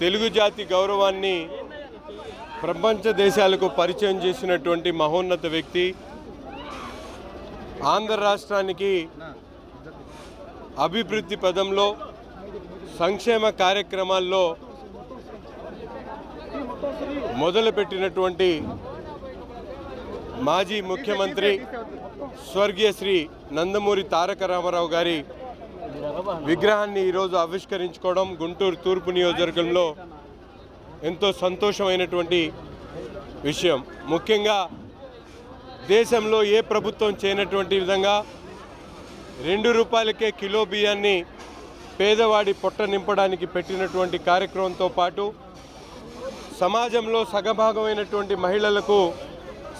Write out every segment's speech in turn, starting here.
తెలుగు జాతి గౌరవాన్ని ప్రపంచ దేశాలకు పరిచయం చేసినటువంటి మహోన్నత వ్యక్తి. ఆంధ్ర రాష్ట్రానికి అభివృద్ధి పదంలో సంక్షేమ కార్యక్రమాల్లో మొదలుపెట్టినటువంటి మాజీ ముఖ్యమంత్రి స్వర్గీయ శ్రీ నందమూరి తారక రామారావు గారి విగ్రహాన్ని ఈరోజు ఆవిష్కరించుకోవడం గుంటూరు తూర్పు నియోజకవర్గంలో ఎంతో సంతోషమైనటువంటి విషయం. ముఖ్యంగా దేశంలో ఏ ప్రభుత్వం చేయనటువంటి విధంగా రెండు రూపాయలకే కిలో బియ్యాన్ని పేదవాడి పొట్ట నింపడానికి పెట్టినటువంటి కార్యక్రమంతో పాటు సమాజంలో సగభాగమైనటువంటి మహిళలకు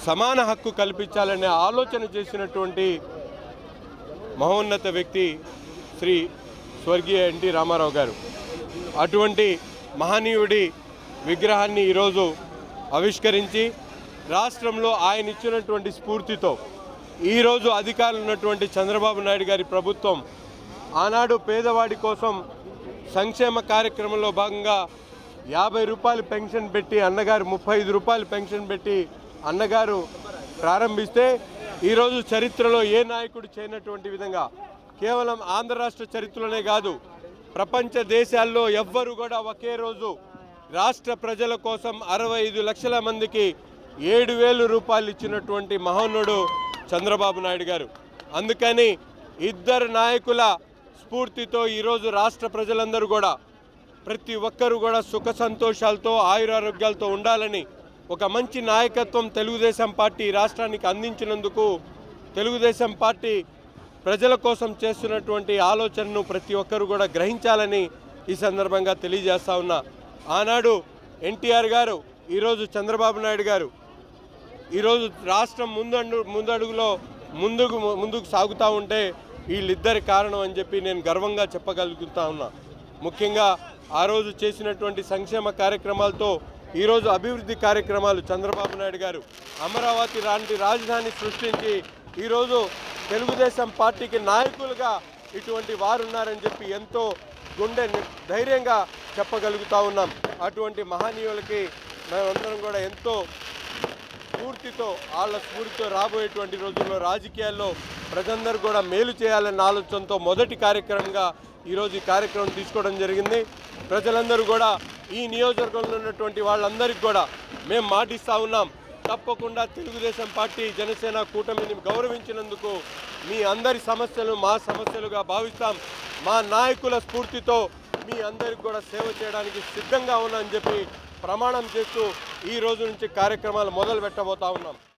సమాన హక్కు కల్పించాలనే ఆలోచన చేసినటువంటి మహోన్నత వ్యక్తి శ్రీ స్వర్గీయ ఎన్టీ రామారావు గారు. అటువంటి మహనీయుడి విగ్రహాన్ని ఈరోజు ఆవిష్కరించి రాష్ట్రంలో ఆయన ఇచ్చినటువంటి స్ఫూర్తితో ఈరోజు అధికారులు ఉన్నటువంటి చంద్రబాబు నాయుడు గారి ప్రభుత్వం ఆనాడు పేదవాడి కోసం సంక్షేమ కార్యక్రమంలో భాగంగా యాభై రూపాయలు పెన్షన్ పెట్టి అన్నగారు ముప్పై ఐదు రూపాయలు పెన్షన్ పెట్టి అన్నగారు ప్రారంభిస్తే ఈరోజు చరిత్రలో ఏ నాయకుడు చేయనటువంటి విధంగా కేవలం ఆంధ్ర రాష్ట్ర చరిత్రలోనే కాదు ప్రపంచ దేశాల్లో ఎవ్వరు కూడా ఒకే రోజు రాష్ట్ర ప్రజల కోసం అరవై ఐదు లక్షల మందికి ఏడు వేలు రూపాయలు ఇచ్చినటువంటి మహోనుడు చంద్రబాబు నాయుడు గారు. అందుకని ఇద్దరు నాయకుల స్ఫూర్తితో ఈరోజు రాష్ట్ర ప్రజలందరూ కూడా ప్రతి ఒక్కరూ కూడా సుఖ సంతోషాలతో ఆయురారోగ్యాలతో ఉండాలని ఒక మంచి నాయకత్వం తెలుగుదేశం పార్టీ రాష్ట్రానికి అందించినందుకు తెలుగుదేశం పార్టీ ప్రజల కోసం చేస్తున్నటువంటి ఆలోచనను ప్రతి ఒక్కరూ కూడా గ్రహించాలని ఈ సందర్భంగా తెలియజేస్తా ఉన్నా. ఆనాడు ఎన్టీఆర్ గారు ఈరోజు చంద్రబాబు నాయుడు గారు ఈరోజు రాష్ట్రం ముందు ముందడుగులో ముందుకు ముందుకు సాగుతూ ఉంటే వీళ్ళిద్దరి కారణం అని చెప్పి నేను గర్వంగా చెప్పగలుగుతా ఉన్నా. ముఖ్యంగా ఆ రోజు చేసినటువంటి సంక్షేమ కార్యక్రమాలతో ఈరోజు అభివృద్ధి కార్యక్రమాలు చంద్రబాబు నాయుడు గారు అమరావతి లాంటి రాజధాని సృష్టించి ఈరోజు తెలుగుదేశం పార్టీకి నాయకులుగా ఇటువంటి వారు ఉన్నారని చెప్పి ఎంతో గుండె ధైర్యంగా చెప్పగలుగుతా ఉన్నాం. అటువంటి మహనీయులకి మేమందరం కూడా ఎంతో స్ఫూర్తితో వాళ్ళ స్ఫూర్తితో రాబోయేటువంటి రోజుల్లో రాజకీయాల్లో ప్రజలందరూ కూడా మేలు చేయాలన్న ఆలోచనతో మొదటి కార్యక్రమంగా ఈరోజు ఈ కార్యక్రమం తీసుకోవడం జరిగింది. ప్రజలందరూ కూడా ఈ నియోజకవర్గంలో ఉన్నటువంటి వాళ్ళందరికీ కూడా మేము మాటిస్తూ ఉన్నాం. తప్పకుండా తెలుగుదేశం పార్టీ జనసేన కూటమిని గౌరవించినందుకు మీ అందరి సమస్యలు మా సమస్యలుగా భావిస్తాం. మా నాయకుల స్ఫూర్తితో మీ అందరికి కూడా సేవ చేయడానికి సిద్ధంగా ఉన్నా అని చెప్పి ప్రమాణం చేస్తూ ఈ రోజు నుంచి కార్యక్రమాలు మొదలు పెట్టబోతా ఉన్నాం.